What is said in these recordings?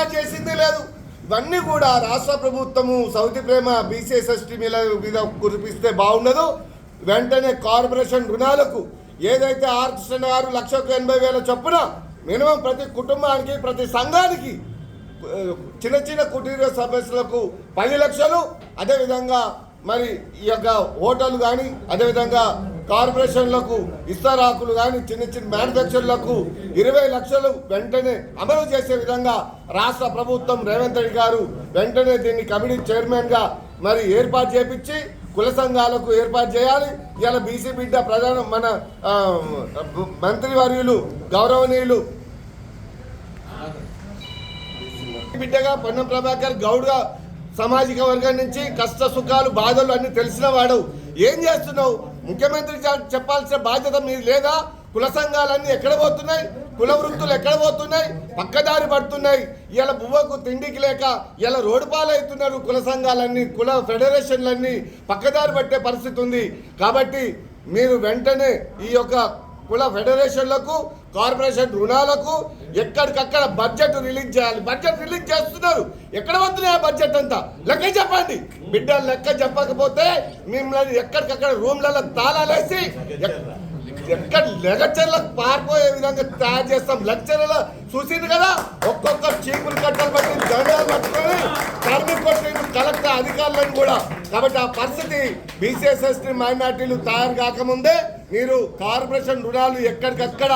చేసింది లేదు. ఇవన్నీ కూడా రాష్ట్ర ప్రభుత్వము సౌతి ప్రేమ బీసీఎస్ఎస్టీ మీద మీద కురిపిస్తే బాగుండదు. వెంటనే కార్పొరేషన్ రుణాలకు ఏదైతే ఆర్ గారు లక్షకు ఎనభై వేల చొప్పున మినిమం ప్రతి కుటుంబానికి ప్రతి సంఘానికి చిన్న చిన్న కుటీర సమస్యలకు పది లక్షలు. అదేవిధంగా మరి ఈ యొక్క హోటల్ కానీ అదేవిధంగా కార్పొరేషన్లకు ఇస్తారాకులు కానీ చిన్న చిన్న మ్యానుఫ్యాక్చర్లకు ఇరవై లక్షలు వెంటనే అమలు చేసే విధంగా రాష్ట్ర ప్రభుత్వం రేవంత్ రెడ్డి గారు వెంటనే దీన్ని కమిటీ చైర్మన్గా మరి ఏర్పాటు చేపించి కుల సంఘాలకు ఏర్పాటు చేయాలి. ఇలా బీసీ బిడ్డ ప్రధాన మన మంత్రివర్యులు గౌరవనీయులు. బిడ్డగా పొన్నం ప్రభాకర్ గౌడ్గా సామాజిక వర్గం నుంచి కష్ట సుఖాలు బాధలు అన్ని తెలిసిన వాడు. ఏం చేస్తున్నావు? ముఖ్యమంత్రి చెప్పాల్సిన బాధ్యత మీరు లేదా? కుల సంఘాలన్నీ ఎక్కడ పోతున్నాయి? కుల వృత్తులు ఎక్కడ పోతున్నాయి? పక్కదారి పడుతున్నాయి. ఇలా బువ్వకు తిండికి లేక ఇలా రోడ్డు పాలవుతున్నారు కుల సంఘాలన్నీ కుల ఫెడరేషన్లన్నీ. పక్కదారి పట్టే పరిస్థితి ఉంది. కాబట్టి మీరు వెంటనే ఈ యొక్క కుల ఫెడరేషన్లకు కార్పొరేషన్ రుణాలకు ఎక్కడికక్కడ బడ్జెట్ రిలీజ్ చేయాలి. బడ్జెట్ రిలీజ్ చేస్తున్నారు. ఎక్కడ వస్తున్నాయి ఆ బడ్జెట్ అంతా? లెక్క చెప్పండి. బిడ్డ లెక్క చెప్పకపోతే మిమ్మల్ని ఎక్కడికక్కడ రూమ్లలో తాళాలేసి ఎక్కడ లెక్చర్లకు పారిపోయే విధంగా తయారు చేస్తాం. లెక్చర్ల చూసింది కదా? ఒక్కొక్క చీపులు కట్టలు పట్టి దండాలు పట్టుకొని తరిమి కొట్టిన కలెక్టర్ అధికారులను కూడా. కాబట్టి ఆ పరిస్థితి బీసీఎస్ఎస్టీ మైనార్టీలు తయారు కాకముందే మీరు కార్పొరేషన్ రుణాలు ఎక్కడికక్కడ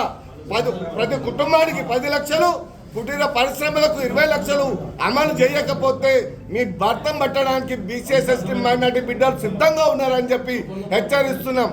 పది ప్రతి కుటుంబానికి పది లక్షలు కుటీర పరిశ్రమలకు ఇరవై లక్షలు అమలు చేయకపోతే మీ భర్తం పట్టడానికి బీసీఎస్ఎస్టీ మైనార్టీ బిడ్డలు సిద్ధంగా ఉన్నారని చెప్పి హెచ్చరిస్తున్నాం.